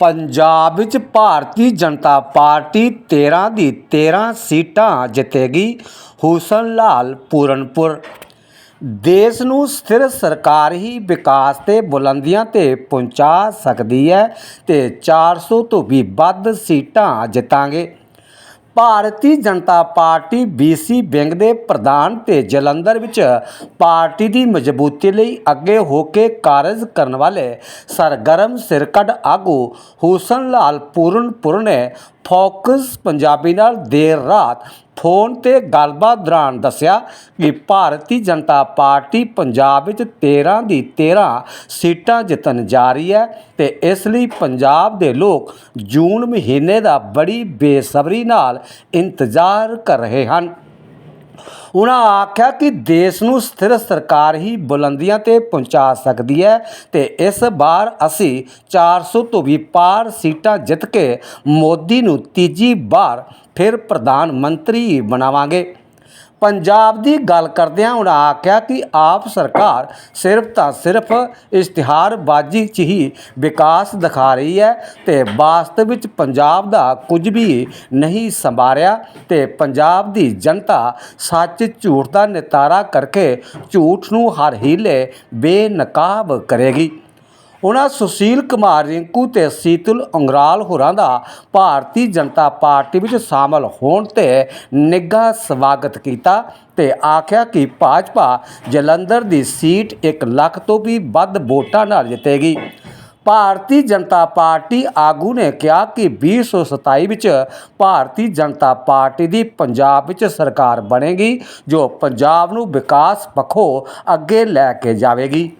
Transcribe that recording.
ਪੰਜਾਬ ਵਿੱਚ ਭਾਰਤੀ ਜਨਤਾ ਪਾਰਟੀ 13 ਦੀ 13 ਸੀਟਾਂ ਜਿੱਤੇਗੀ ਹੁਸਨ ਲਾਲ ਪੂਰਨਪੁਰ। ਦੇਸ਼ ਨੂੰ ਸਥਿਰ ਸਰਕਾਰ ਹੀ ਵਿਕਾਸ ਤੇ ਬੁਲੰਦੀਆਂ ਤੇ ਪਹੁੰਚਾ ਸਕਦੀ ਹੈ ਤੇ 400 ਤੋਂ ਵੀ ਵੱਧ ਸੀਟਾਂ ਜਿੱਤਾਂਗੇ। Bharatiya Janata Party BC wing ਦੇ ਪ੍ਰਧਾਨ ਤੇ ਜਲੰਧਰ ਵਿੱਚ ਪਾਰਟੀ ਦੀ ਮਜ਼ਬੂਤੀ ਲਈ ਅੱਗੇ ਹੋ ਕੇ ਕਾਰਜ ਕਰਨ ਵਾਲੇ ਸਰਗਰਮ ਸਿਰਕੱਢ ਆਗੂ ਹੁਸਨ ਲਾਲ ਪੂਰਨਪੁਰ ਨੇ ਫੋਕਸ ਪੰਜਾਬੀ ਨਾਲ ਦੇਰ ਰਾਤ ਫੋਨ ਤੇ ਗੱਲਬਾਤ ਦੌਰਾਨ ਦੱਸਿਆ ਕਿ ਭਾਰਤੀ ਜਨਤਾ ਪਾਰਟੀ ਪੰਜਾਬ ਵਿੱਚ 13 ਦੀ 13 ਸੀਟਾਂ ਜਿੱਤਣ ਜਾ ਰਹੀ ਹੈ ਤੇ ਇਸ ਲਈ ਪੰਜਾਬ ਦੇ ਲੋਕ ਜੂਨ ਮਹੀਨੇ ਦਾ ਬੜੀ ਬੇਸਬਰੀ ਨਾਲ ਇੰਤਜ਼ਾਰ ਕਰ ਰਹੇ ਹਨ। ਉਹਨਾਂ ਆਖਿਆ ਕਿ ਦੇਸ਼ ਨੂੰ ਸਥਿਰ ਸਰਕਾਰ ਹੀ ਬੁਲੰਦੀਆਂ ਤੇ ਪਹੁੰਚਾ ਸਕਦੀ ਹੈ ਤੇ ਇਸ ਵਾਰ ਅਸੀਂ 400 ਤੋਂ ਵੀ ਪਾਰ ਸੀਟਾਂ ਜਿੱਤ ਕੇ ਮੋਦੀ ਨੂੰ ਤੀਜੀ ਵਾਰ ਫਿਰ ਪ੍ਰਧਾਨ ਮੰਤਰੀ ਬਣਾਵਾਂਗੇ। ਪੰਜਾਬ ਦੀ ਗੱਲ ਕਰਦਿਆਂ ਉਹਨਾਂ ਆਖਿਆ ਕਿ ਆਪ ਸਰਕਾਰ ਸਿਰਫ ਤਾਂ ਸਿਰਫ ਇਸ਼ਤਿਹਾਰਬਾਜ਼ੀ 'ਚ ਹੀ ਵਿਕਾਸ ਦਿਖਾ ਰਹੀ ਹੈ ਤੇ ਵਾਸਤਵ ਵਿੱਚ ਪੰਜਾਬ ਦਾ ਕੁਝ ਵੀ ਨਹੀਂ ਸੰਭਾਰਿਆ ਤੇ ਪੰਜਾਬ ਦੀ ਜਨਤਾ ਸੱਚ ਝੂਠ ਦਾ ਨਿਤਾਰਾ ਕਰਕੇ ਝੂਠ ਨੂੰ ਹਰ ਹੀਲੇ ਬੇਨਕਾਬ ਕਰੇਗੀ। ਉਹਨਾਂ ਸੁਸ਼ੀਲ ਕੁਮਾਰ ਰਿੰਕੂ ਤੇ ਸੀਤਲ ਅੰਗਰਾਲ ਹੋਰਾਂ ਦਾ ਭਾਰਤੀ ਜਨਤਾ ਪਾਰਟੀ ਵਿੱਚ ਸ਼ਾਮਲ ਹੋਣ ਤੇ ਨਿੱਘਾ ਸਵਾਗਤ ਕੀਤਾ ਤੇ ਆਖਿਆ ਕਿ ਭਾਜਪਾ ਜਲੰਧਰ ਦੀ ਸੀਟ 1 ਲੱਖ ਤੋਂ ਵੀ ਵੱਧ ਵੋਟਾਂ ਨਾਲ ਜਿੱਤੇਗੀ। ਭਾਰਤੀ ਜਨਤਾ ਪਾਰਟੀ ਆਗੂ ਨੇ ਕਿਹਾ ਕਿ 2027 ਵਿੱਚ ਭਾਰਤੀ ਜਨਤਾ ਪਾਰਟੀ ਦੀ ਪੰਜਾਬ ਵਿੱਚ ਸਰਕਾਰ ਬਣੇਗੀ, ਜੋ ਪੰਜਾਬ ਨੂੰ ਵਿਕਾਸ ਪੱਖੋਂ ਅੱਗੇ ਲੈ ਕੇ ਜਾਵੇਗੀ।